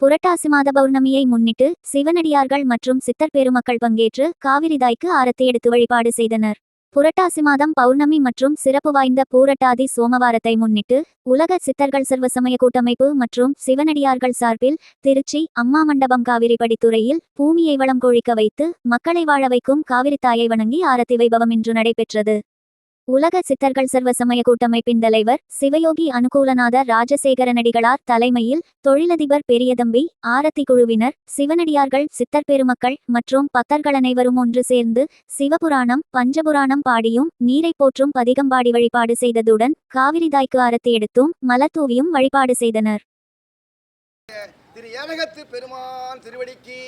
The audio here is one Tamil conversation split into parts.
புரட்டாசி மாத பௌர்ணமியை முன்னிட்டு சிவனடியார்கள் மற்றும் சித்தர் பெருமக்கள் பங்கேற்று காவிரிதாய்க்கு ஆரத்தி எடுத்து வழிபாடு செய்தனர். புரட்டாசி மாதம் பௌர்ணமி மற்றும் சிறப்பு வாய்ந்த பூரட்டாதி சோமவாரத்தை முன்னிட்டு உலக சித்தர்கள் சர்வசமய கூட்டமைப்பு மற்றும் சிவனடியார்கள் சார்பில் திருச்சி அம்மா மண்டபம் காவிரி படித்துறையில் பூமியை வளம் கொழிக்க வைத்து மக்களை வாழ வைக்கும் காவிரி தாயை வணங்கி ஆரத்தி வைபவம் இன்று நடைபெற்றது. உலக சித்தர்கள் சர்வசமய கூட்டமைப்பின் தலைவர் சிவயோகி அனுகூலநாத ராஜசேகரனடிகளார் தலைமையில் தொழிலதிபர் பெரியதம்பி ஆரத்தி குழுவினர் சிவனடியார்கள் சித்தர் பெருமக்கள் மற்றும் பக்தர்கள் அனைவரும் ஒன்று சேர்ந்து சிவபுராணம் பஞ்சபுராணம் பாடியும் நீரை போற்றும் பதிகம்பாடி வழிபாடு செய்ததுடன் காவிரிதாய்க்கு ஆரத்தி எடுத்தும் மலத்தூவியும் வழிபாடு செய்தனர். திரு ஏனகத்து பெருமான் திருவடிக்கு.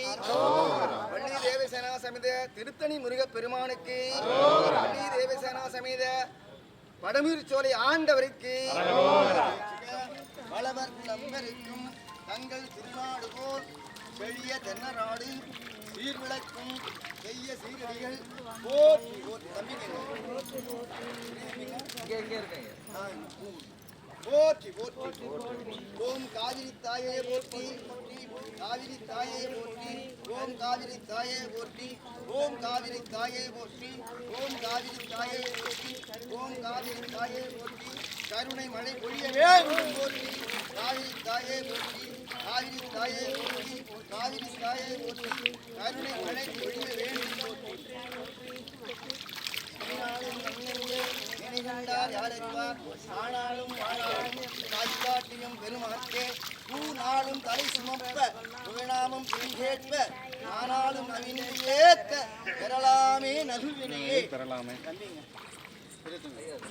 சமேத திருத்தணி முருக பெருமானுக்கு வள்ளி தேவசேனா சமேத படமீர் சோலை ஆண்டவருக்கு வளவர் நம்பருக்கும் தங்கள் திருநாடு போல் செழிய தென்னநாடு சீர்விளக்கும் செய்ய சீரடிகள் போற்றி தம்பிங்க. ஆ, போற்றி போற்றி. ஓம் காவிரி தாயே போற்றி. காவிரி தாயே போற்றி. ஓம் காவிரி தாயே போற்றி. ஓம் காவிரி தாயே போற்றி. ஓம் காவிரி தாயே போற்றி. ஓம் காவிரி தாயே போற்றி. கருணை மழை பொழியவே போற்றி. காவிரி தாயே போற்றி. காவிரி தாயே போற்றி. காவிரி தாயே போற்றி. கருணை மழை பொழியவே வேண்டும் போற்றி ஆனாலும் நன்னெஞ்சே நினைகண்டார் யாரறிவார் ஆனாலும் வாழாலும் பெருமாற்றே பூ நாளும் தலை சுமப்ப புகழாமம் பின்கேட்ப ஆனாலும் நவீனேத்த பெறலாமே நகுவினையே பெறலாமே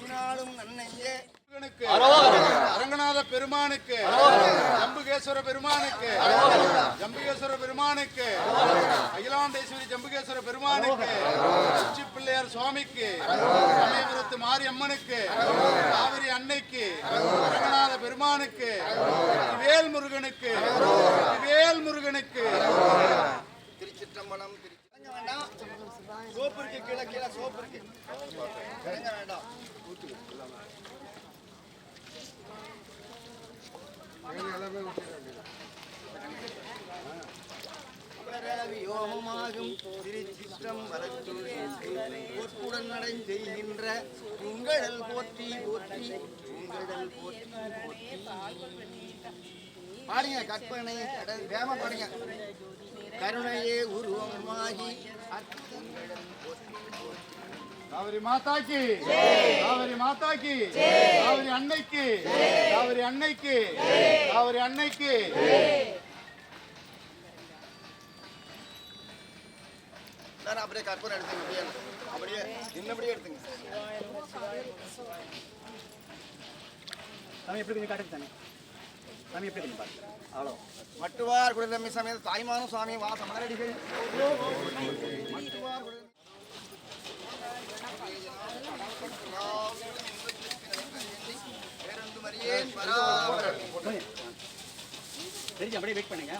நாளும் நன்னையே அரங்கநாத பெருமானுக்கு ஜம்புகேஸ்வர பெருமானுக்கு ஜம்புகேஸ்வர பெருமானுக்கு அகிலாண்டேஸ்வரி ஜம்புகேஸ்வர பெருமானுக்கு உச்சி பிள்ளையார் சுவாமிக்கு சமயபுரத்து மாரியம்மனுக்கு காவிரி அன்னைக்கு அரங்கநாத பெருமானுக்கு வேல் முருகனுக்கு வேல் முருகனுக்கு திருச்சிற்றம்பலம் சோப்பு இருக்கு கீழே கீழே சோப்பு இருக்கு. வேண்டாம் யோகமாகும் திருச்சிற்றம்பலத்துள் பொற்புடன் நடை உங்களல் போற்றி போற்றி உங்களல் போற்றி பாடுங்க கற்பனை வேம பாடுங்க. கருணையே உருவமாகி அற்புதங்களும் காவிரி மாதாக்கு. காவிரி மாதாக்கு. காவிரி அன்னைக்கு. காவிரி அன்னைக்கு. காவிரி அன்னைக்கு. அப்படியே கற்பனை எடுத்துங்க அப்படியே அப்படியே இன்னபடியே எடுத்துங்க. சாமி எப்படி கொஞ்சம் காட்டுங்க சாமி. சாமி எப்படி கொஞ்சம் பாருங்க. அவ்வளோ மட்டுவார் குடிதம்பி சமேத தாய்மானும் சுவாமி வாச மலரடிகள் மட்டுவார் குடிதம்பி தெரிஞ்சு அப்படியே வெயிட் பண்ணுங்க.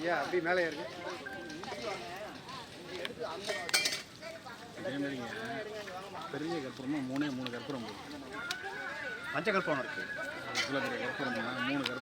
ஐயா அப்படி மேலே இருக்கு பெரிய கற்பூரமா மூணே மூணு கற்பூரம் போதும் பஞ்சகல்பம் இருக்கு. இவ்வளோ பெரிய கற்பூரமா மூணு கற்பூரம்.